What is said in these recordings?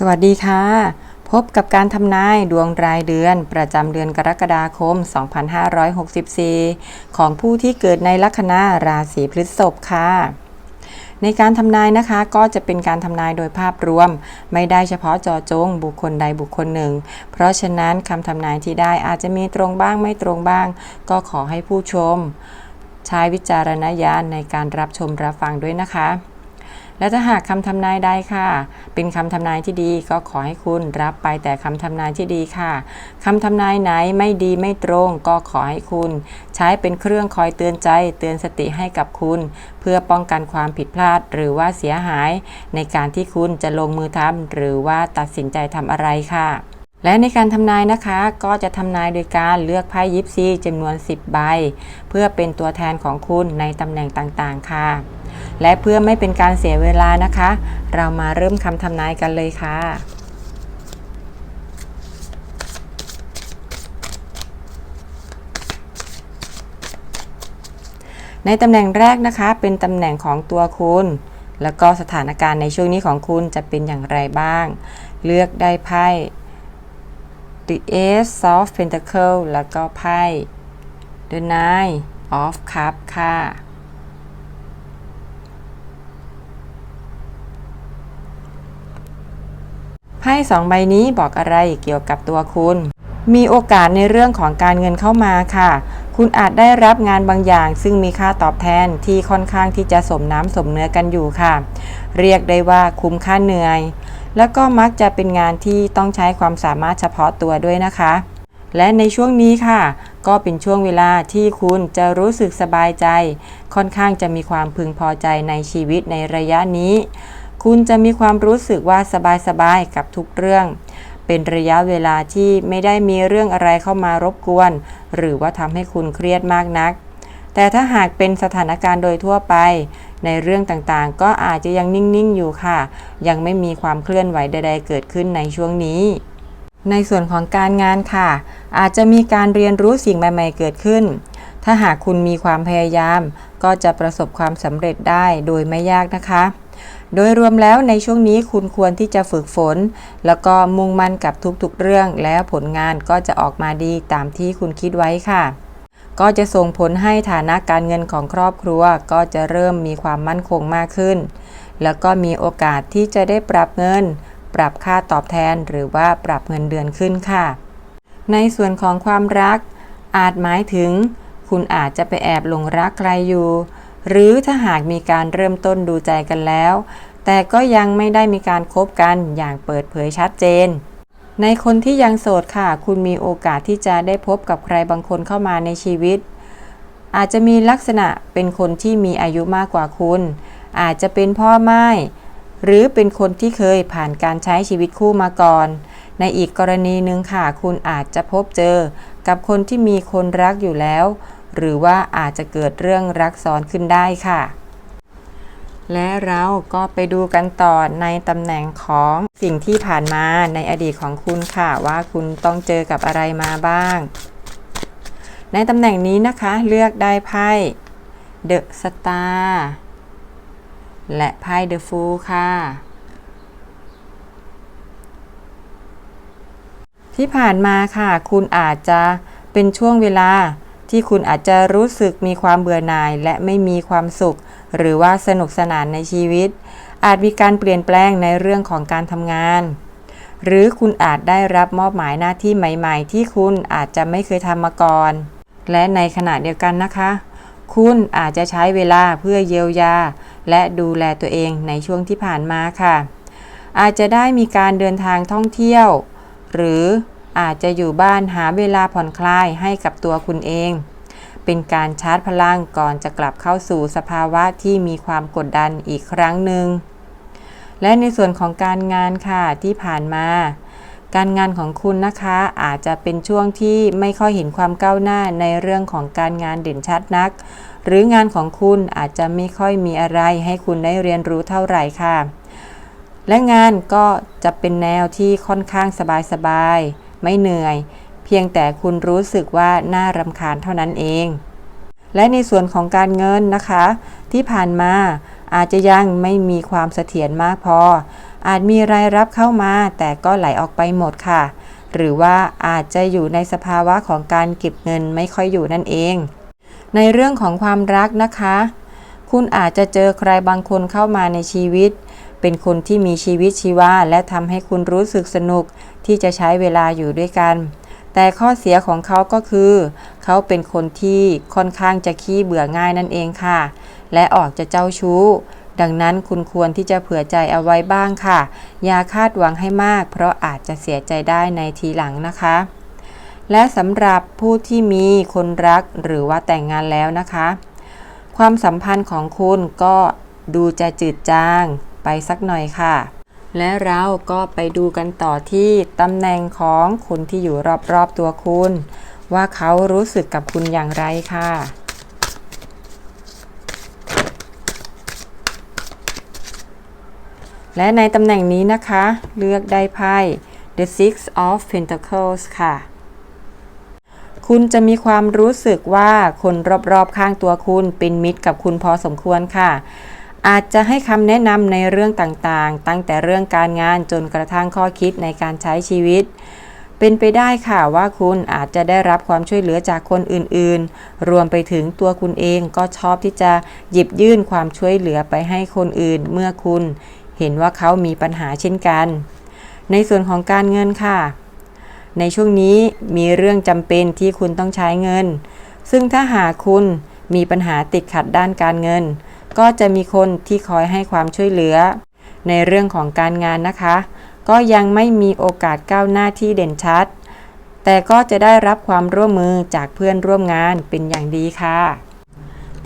สวัสดีค่ะ พบกับการทำนายดวงรายเดือนประจำเดือนกรกฎาคม 2564 ของผู้ที่เกิดในลัคนาราศีพฤษภค่ะ ในการทำนายนะคะก็จะเป็นการทำนายโดยภาพรวม ไม่ได้เฉพาะจอจงบุคคลใดบุคคลหนึ่ง เพราะฉะนั้นคำทำนายที่ได้อาจจะมีตรงบ้างไม่ตรงบ้าง ก็ขอให้ผู้ชม ใช้วิจารณญาณในการรับชมรับฟังด้วยนะคะ และถ้าหากคำทำนายใดค่ะ เป็นคำทำนายที่ดีก็ขอให้คุณรับไปแต่คำทำนายที่ดีค่ะคำทำนายไหนไม่ดีไม่ตรง ก็ขอให้คุณ ใช้เป็นเครื่องคอยเตือนใจเตือนสติให้กับคุณ เพื่อป้องกันความผิดพลาดหรือว่าเสียหาย ในการที่คุณจะลงมือทำหรือว่าตัดสินใจทำอะไรค่ะและในการทำนายนะคะก็จะทำนายโดยการเลือกไพ่ยิปซีจำนวน 10 ใบ เพื่อเป็นตัวแทนของคุณในตำแหน่งต่างๆ ค่ะ และเพื่อไม่เป็นการเสียเวลานะคะ เรามาเริ่มคำทำนายกันเลยค่ะในตำแหน่งแรกนะคะ เป็นตำแหน่งของตัวคุณ แล้วก็สถานการณ์ในช่วงนี้ของคุณจะเป็นอย่างไรบ้าง เลือกได้ไพ่ The Ace of pentacles แล้วก็ไพ่ The Nine of Cups ค่ะ ไพ่สองใบนี้บอกอะไรเกี่ยวกับตัวคุณ มีโอกาสในเรื่องของการเงินเข้ามาค่ะ คุณอาจได้รับงานบางอย่าง ซึ่งมีค่าตอบแทนที่ค่อนข้างที่จะสมน้ำสมเนื้อกันอยู่ค่ะ เรียกได้ว่าคุ้มค่าเหนื่อย แล้วก็มักจะเป็นงานที่ต้องใช้ความสามารถเฉพาะตัวด้วยนะคะ และในช่วงนี้ค่ะ ก็เป็นช่วงเวลาที่คุณจะรู้สึกสบายใจ ค่อนข้างจะมีความพึงพอใจในชีวิตในระยะนี้ คุณจะมีความรู้สึกว่าสบายๆกับทุกเรื่อง เป็นระยะเวลาที่ไม่ได้มีเรื่องอะไรเข้ามารบกวน หรือว่าทำให้คุณเครียดมากนัก แต่ถ้าหากเป็นสถานการณ์โดยทั่วไป ในเรื่องต่างๆ ก็อาจจะยังนิ่ง ๆ อยู่ค่ะ ยังไม่มีความเคลื่อนไหวใด ๆ เกิดขึ้นในช่วงนี้ในส่วนของการงานค่ะ อาจจะมีการเรียนรู้สิ่งใหม่ ๆ เกิดขึ้น ถ้าหากคุณมีความพยายาม ก็จะประสบความสำเร็จได้โดยไม่ยากนะคะ โดยรวมแล้วในช่วงนี้คุณควรที่จะฝึกฝน แล้วก็มุ่งมั่นกับทุกๆเรื่อง แล้วผลงานก็จะออกมาดีตามที่คุณคิดไว้ค่ะ ก็จะส่งผลให้ฐานะการเงินของครอบครัว ก็จะเริ่มมีความมั่นคงมากขึ้น แล้วก็มีโอกาสที่จะได้ปรับเงิน ปรับค่าตอบแทน หรือว่าปรับเงินเดือนขึ้นค่ะ ในส่วนของความรัก อาจหมายถึง คุณอาจจะไปแอบหลงรักใครอยู่ หรือถ้าหากมีการเริ่มต้นดูใจกันแล้ว แต่ก็ยังไม่ได้มีการคบกันอย่างเปิดเผยชัดเจน ในคนที่ยังโสดค่ะ คุณมีโอกาสที่จะได้พบกับใครบางคนเข้ามาในชีวิต อาจจะมีลักษณะเป็นคนที่มีอายุมากกว่าคุณ อาจจะเป็นพ่อไม้หรือเป็นคนที่เคยผ่านการใช้ชีวิตคู่มาก่อน ในอีกกรณีหนึ่งค่ะ คุณอาจจะพบเจอกับคนที่มีคนรักอยู่แล้ว หรือว่าอาจจะเกิดเรื่องรักซ้อนขึ้นได้ค่ะ และเราก็ไปดูกันต่อในตำแหน่งของสิ่งที่ผ่านมาในอดีตของคุณค่ะ ว่าคุณต้องเจอกับอะไรมาบ้าง ในตำแหน่งนี้นะคะเลือกได้ไพ่ The Star และไพ่ The Fool ค่ะที่ผ่านมาค่ะ คุณอาจจะเป็นช่วงเวลา ที่คุณอาจจะรู้สึกมีความเบื่อหน่ายและไม่มีความสุข หรือว่าสนุกสนานในชีวิต อาจมีการเปลี่ยนแปลงในเรื่องของการทำงาน หรือคุณอาจได้รับมอบหมายหน้าที่ใหม่ ๆ ที่คุณอาจจะไม่เคยทำมาก่อน และในขณะเดียวกันนะคะ คุณอาจจะใช้เวลาเพื่อเยียวยา และดูแลตัวเองในช่วงที่ผ่านมาค่ะ อาจจะได้มีการเดินทางท่องเที่ยว หรือ อาจจะอยู่บ้านหาเวลาผ่อนคลายให้กับตัวคุณเอง เป็นการชาร์จพลังก่อนจะกลับเข้าสู่สภาวะที่มีความกดดันอีกครั้งหนึ่ง และในส่วนของการงานค่ะที่ผ่านมาการงานของคุณนะคะอาจจะเป็นช่วงที่ไม่ค่อยเห็นความก้าวหน้าในเรื่องของการงานเด่นชัดนัก หรืองานของคุณอาจจะไม่ค่อยมีอะไรให้คุณได้เรียนรู้เท่าไหร่ค่ะ และงานก็จะเป็นแนวที่ค่อนข้างสบายๆ ไม่เหนื่อย เพียงแต่คุณรู้สึกว่าน่ารำคาญเท่านั้นเอง และในส่วนของการเงินนะคะ ที่ผ่านมาอาจจะยังไม่มีความเสถียรมากพอ อาจมีรายรับเข้ามาแต่ก็ไหลออกไปหมดค่ะ หรือว่าอาจจะอยู่ในสภาวะของการเก็บเงินไม่ค่อยอยู่นั่นเอง ในเรื่องของความรักนะคะ คุณอาจจะเจอใครบางคนเข้ามาในชีวิต เป็นคนที่มีชีวิตชีวาและทำให้คุณรู้สึกสนุกที่จะใช้เวลาอยู่ด้วยกัน แต่ข้อเสียของเขาก็คือ เขาเป็นคนที่ค่อนข้างจะขี้เบื่อง่ายนั่นเองค่ะ และออกจะเจ้าชู้ ดังนั้นคุณควรที่จะเผื่อใจเอาไว้บ้างค่ะ อย่าคาดหวังให้มาก เพราะอาจจะเสียใจได้ในทีหลังนะคะและสำหรับผู้ที่มีคนรักหรือว่าแต่งงานแล้วนะคะ ความสัมพันธ์ของคุณก็ดูจะจืดจาง ไปสักหน่อยค่ะ และเราก็ไปดูกันต่อที่ตำแหน่งของคนที่อยู่รอบๆตัวคุณ ว่าเขารู้สึกกับคุณอย่างไรค่ะและในตำแหน่งนี้นะคะ เลือกได้ไพ่ The Six of Pentacles ค่ะ คุณจะมีความรู้สึกว่าคนรอบๆข้างตัวคุณเป็นมิตรกับคุณพอสมควรค่ะ อาจจะให้คำแนะนำในเรื่องต่างๆ ตั้งแต่เรื่องการงานจนกระทั่งข้อคิดในการใช้ชีวิต เป็นไปได้ค่ะว่าคุณอาจจะได้รับความช่วยเหลือจากคนอื่นๆ รวมไปถึงตัวคุณเองก็ชอบที่จะหยิบยื่นความช่วยเหลือไปให้คนอื่น เมื่อคุณ เห็นว่าเขามีปัญหาเช่นกัน ในส่วนของการเงินค่ะ ในช่วงนี้มีเรื่องจำเป็นที่คุณต้องใช้เงิน ซึ่งถ้าหากคุณมีปัญหาติดขัดด้านการเงิน ก็จะมีคนที่คอยให้ความช่วยเหลือ ในเรื่องของการงานนะคะ ก็ยังไม่มีโอกาสก้าวหน้าที่เด่นชัด แต่ก็จะได้รับความร่วมมือจากเพื่อนร่วมงานเป็นอย่างดีค่ะ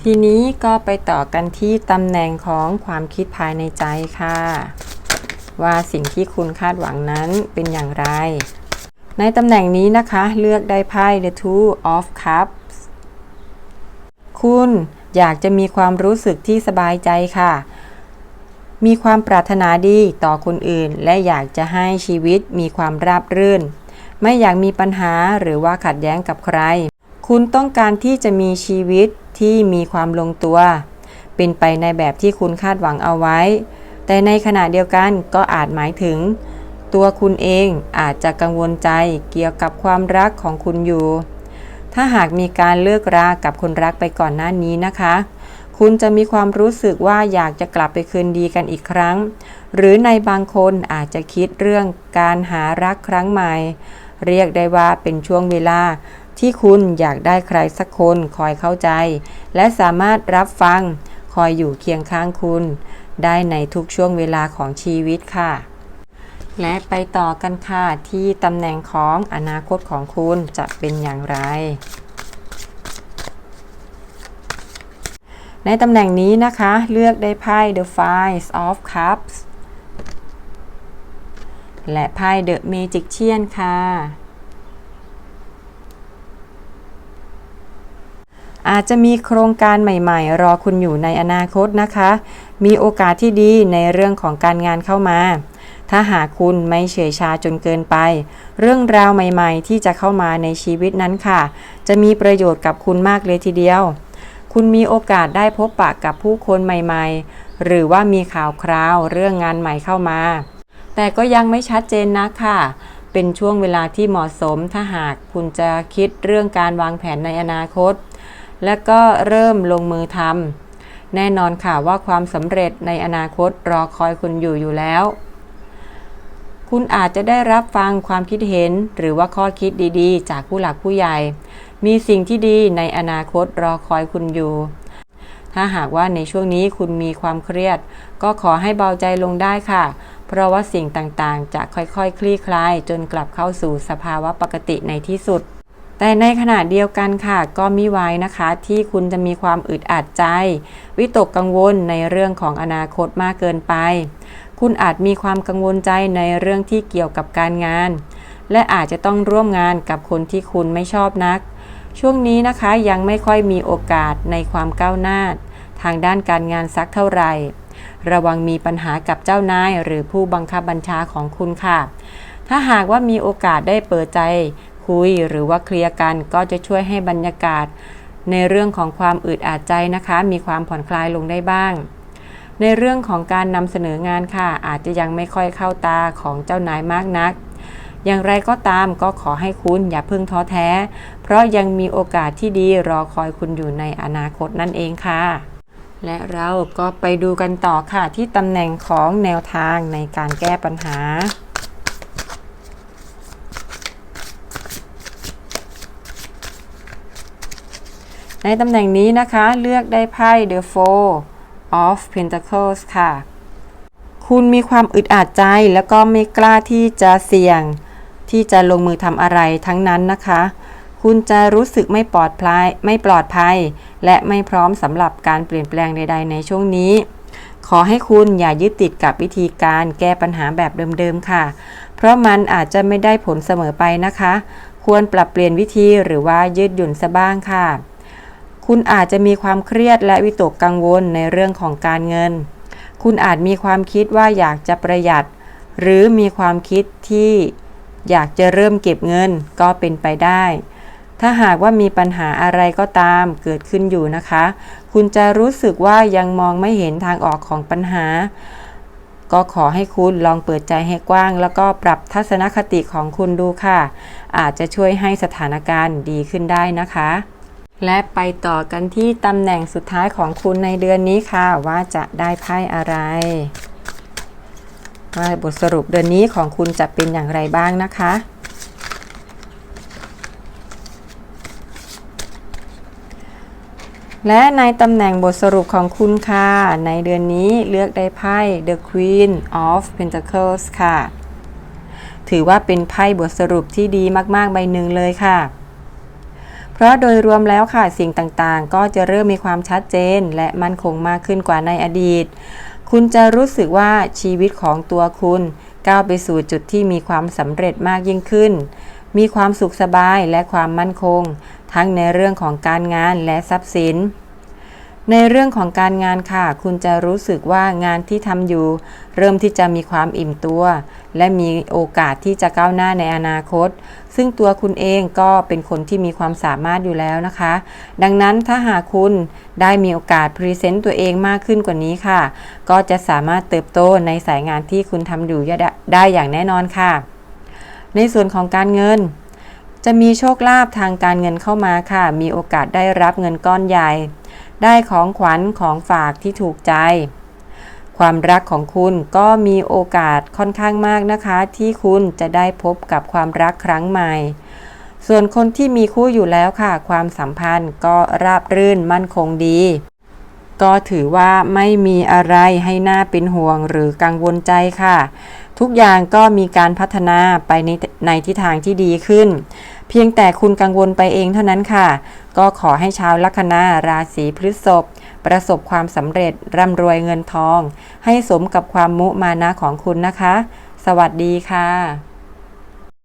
ทีนี้ก็ไปต่อกันที่ตำแหน่งของความคิดภายในใจค่ะ ว่าสิ่งที่คุณคาดหวังนั้นเป็นอย่างไร ในตำแหน่งนี้นะคะ เลือกได้ไพ่ The Two of Cups คุณ อยากจะมีความรู้สึกที่สบายใจค่ะ มีความปรารถนาดีต่อคนอื่น และอยากจะให้ชีวิตมีความราบรื่น ไม่อยากมีปัญหาหรือว่าขัดแย้งกับใคร คุณต้องการที่จะมีชีวิตที่มีความลงตัว เป็นไปในแบบที่คุณคาดหวังเอาไว้ แต่ในขณะเดียวกันก็อาจหมายถึง ตัวคุณเองอาจจะกังวลใจเกี่ยวกับความรักของคุณอยู่ ถ้าหากมีการเลิกรากับคนรักไปก่อนหน้านี้นะคะ คุณจะมีความรู้สึกว่าอยากจะกลับไปคืนดีกันอีกครั้ง หรือในบางคนอาจจะคิดเรื่องการหารักครั้งใหม่ เรียกได้ว่าเป็นช่วงเวลาที่คุณอยากได้ใครสักคนคอยเข้าใจ และสามารถรับฟัง คอยอยู่เคียงข้างคุณ ได้ในทุกช่วงเวลาของชีวิตค่ะ และไปต่อกันค่ะที่ตำแหน่งของอนาคตของคุณจะเป็นอย่างไร ในตำแหน่งนี้นะคะ เลือกได้ไพ่ The Five of Cups และไพ่ The Magician ค่ะอาจจะมีโครงการใหม่ๆ รอคุณอยู่ในอนาคตนะคะ มีโอกาสที่ดีในเรื่องของการงานเข้ามา ถ้าหากคุณไม่เฉยชาจนเกินไป เรื่องราวใหม่ๆ ที่จะเข้ามาในชีวิตนั้นค่ะ จะมีประโยชน์กับคุณมากเลยทีเดียว คุณมีโอกาสได้พบปะกับผู้คนใหม่ๆ หรือว่ามีข่าวคราวเรื่องงานใหม่เข้ามา แต่ก็ยังไม่ชัดเจนนะค่ะ เป็นช่วงเวลาที่เหมาะสมถ้าหากคุณจะคิดเรื่องการวางแผนในอนาคต และก็เริ่มลงมือทำแน่นอนค่ะว่าความสำเร็จในอนาคตรอคอยคุณอยู่อยู่แล้ว คุณอาจจะได้รับฟังความคิดเห็น หรือว่าข้อคิดดีๆ จากผู้หลักผู้ใหญ่ มีสิ่งที่ดีในอนาคตรอคอยคุณอยู่ ถ้าหากว่าในช่วงนี้คุณมีความเครียด ก็ขอให้เบาใจลงได้ค่ะ เพราะว่าสิ่งต่างๆ จะค่อยๆคคลี่คลายจนกลับเข้าสู่สภาวะปกติในที่สุด แต่ในขณะเดียวกันค่ะ ก็มิไว้นะคะที่คุณจะมีความอึดอัดใจ วิตกกังวลในเรื่องของอนาคตมากเกินไป คุณอาจมีความกังวลใจในเรื่องที่เกี่ยวกับการงาน และอาจจะต้องร่วมงานกับคนที่คุณไม่ชอบนัก ช่วงนี้นะคะยังไม่ค่อยมีโอกาสในความก้าวหน้า ทางด้านการงานสักเท่าไหร่ระวังมีปัญหากับเจ้านายหรือผู้บังคับบัญชาของคุณค่ะ ถ้าหากว่ามีโอกาสได้เปิดใจ คุยหรือว่าเคลียร์กันก็จะช่วยให้บรรยากาศ ในเรื่องของความอึดอัดใจนะคะ มีความผ่อนคลายลงได้บ้าง ในเรื่องของการนำเสนองานค่ะ อาจจะยังไม่ค่อยเข้าตาของเจ้านายมากนัก อย่างไรก็ตามก็ขอให้คุณอย่าเพิ่งท้อแท้ เพราะยังมีโอกาสที่ดีรอคอยคุณอยู่ในอนาคตนั่นเองค่ะและเราก็ไปดูกันต่อค่ะที่ตำแหน่งของแนวทางในการแก้ปัญหา ในตำแหน่งนี้นะคะเลือกได้ไพ่ The Four of Pentacles ค่ะ คุณมีความอึดอัดใจแล้วก็ไม่กล้าที่จะเสี่ยง ที่จะลงมือทำอะไรทั้งนั้นนะคะ คุณจะรู้สึกไม่ปลอดภัยไม่ปลอดภัย และไม่พร้อมสำหรับการเปลี่ยนแปลงใด ๆ ในช่วงนี้ ขอให้คุณอย่ายึดติดกับวิธีการแก้ปัญหาแบบเดิมๆค่ะ เพราะมันอาจจะไม่ได้ผลเสมอไปนะคะ ควรปรับเปลี่ยนวิธีหรือว่ายืดหยุ่นซะบ้างค่ะ คุณอาจจะมีความเครียดและวิตกกังวลในเรื่องของการเงิน คุณอาจมีความคิดว่าอยากจะประหยัด หรือมีความคิดที่อยากจะเริ่มเก็บเงินก็เป็นไปได้ ถ้าหากว่ามีปัญหาอะไรก็ตามเกิดขึ้นอยู่นะคะ คุณจะรู้สึกว่ายังมองไม่เห็นทางออกของปัญหา ก็ขอให้คุณลองเปิดใจให้กว้าง แล้วก็ปรับทัศนคติของคุณดูค่ะ อาจจะช่วยให้สถานการณ์ดีขึ้นได้นะคะ และไปต่อกันที่ตำแหน่งสุดท้ายของคุณในเดือนนี้ค่ะ ว่าจะได้ไพ่อะไร ว่าบทสรุปเดือนนี้ของคุณจะเป็นอย่างไรบ้างนะคะและในตำแหน่งบทสรุปของคุณค่ะ ในเดือนนี้เลือกได้ไพ่ The Queen of Pentacles ค่ะ ถือว่าเป็นไพ่บทสรุปที่ดีมาก ๆ ใบหนึ่งเลยค่ะ เพราะโดยรวมแล้วค่ะสิ่งต่างๆ ก็จะเริ่มมีความชัดเจน และมั่นคงมากขึ้นกว่าในอดีต คุณจะรู้สึกว่าชีวิตของตัวคุณ ก้าวไปสู่จุดที่มีความสำเร็จมากยิ่งขึ้น มีความสุขสบายและความมั่นคง ทั้งในเรื่องของการงานและทรัพย์สินในเรื่องของการงานค่ะ คุณจะรู้สึกว่างานที่ทำอยู่ เริ่มที่จะมีความอิ่มตัว และมีโอกาสที่จะก้าวหน้าในอนาคต ซึ่งตัวคุณเองก็เป็นคนที่มีความสามารถอยู่แล้วนะคะ ดังนั้นถ้าหากคุณได้มีโอกาสพรีเซนต์ตัวเองมากขึ้นกว่านี้ค่ะ ก็จะสามารถเติบโตในสายงานที่คุณทำอยู่ได้อย่างแน่นอนค่ะ ในส่วนของการเงินจะมีโชคลาภทางการเงินเข้ามาค่ะ มีโอกาสได้รับเงินก้อนใหญ่ ได้ของขวัญของฝากที่ถูกใจ ความรักของคุณก็มีโอกาสค่อนข้างมากนะคะ ที่คุณจะได้พบกับความรักครั้งใหม่ ส่วนคนที่มีคู่อยู่แล้วค่ะ ความสัมพันธ์ก็ราบรื่นมั่นคงดี ก็ถือว่าไม่มีอะไรให้น่าเป็นห่วงหรือกังวลใจค่ะ ทุกอย่างก็มีการพัฒนาไปในในทิศทางที่ดีขึ้น เพียงแต่คุณกังวลไปเองเท่านั้นค่ะ ก็ขอให้ชาวลัคนาราศีพฤษภ ประสบความสำเร็จร่ำรวยเงินทอง ให้สมกับความมุมานะของคุณนะคะ สวัสดีค่ะ